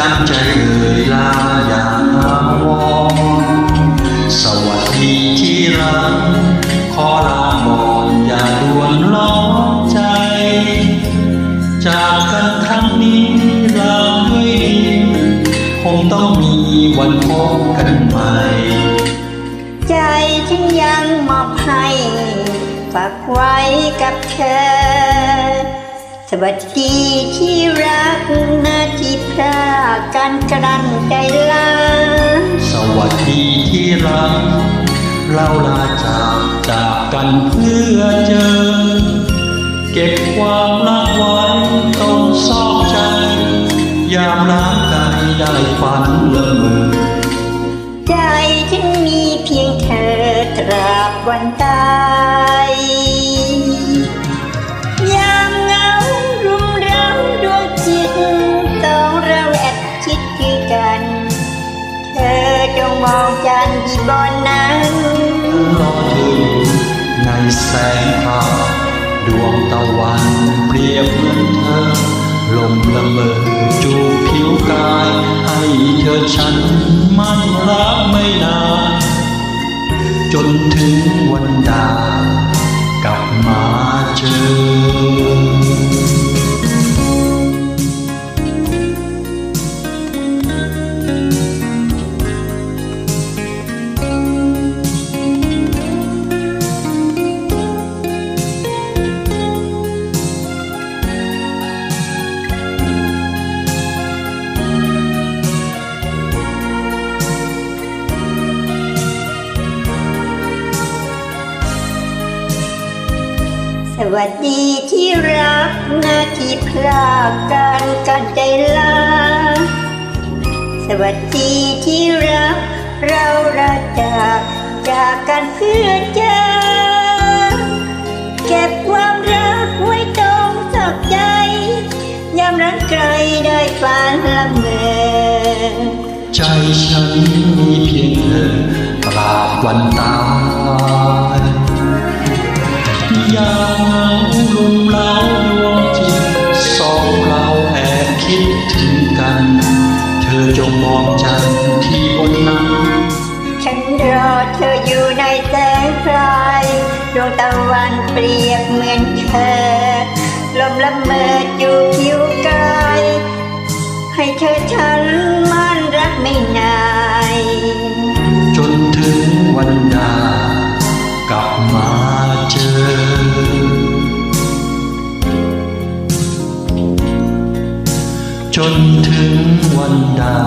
จำใจเลยลาอย่าวอนสวัสดีที่รักขอลาก่อนอย่าด่วนร้อนใจ จากกันครั้งนี้เราด้วยดีคงต้องมีวันพบกันใหม่ ใจฉันยังมอบให้ฝากไว้กับเธอ สวัสดีที่รัก กันกรันใจลาสวัสดีที่รักเราลาจากจากกันเพื่อเจอ เก็บความรักไว้ตรงซอกใจ ยามรักกันได้ฝันละเมอใจฉันมีเพียงเธอตราบวันตาย แสงทาดวงตะวันเปรียบเหมือนเธอ ลมละเมอจูผิวกาย ให้เธอฉันมันรักไม่นาน จนถึงวันดากลับมาเจอ วัสดีที่รักนาที่พลากกันกันใจลา สวัสดีที่รัก เราละจากจากกันเพื่อเจอเก็บความรักไว้ตรงสักใจยามรักใครได้ฝันละเมอใจฉันมีเพียงเธอตราบวันตาย แสงไฟดวงตะวันเปรียบเหมือนเธอลมละเมอจูบผิวกายให้เธอฉันมั่นรักไม่นายจนถึงวันดากลับมาเจอ จนถึงวันได้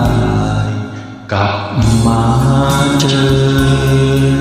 กลับมาเจอ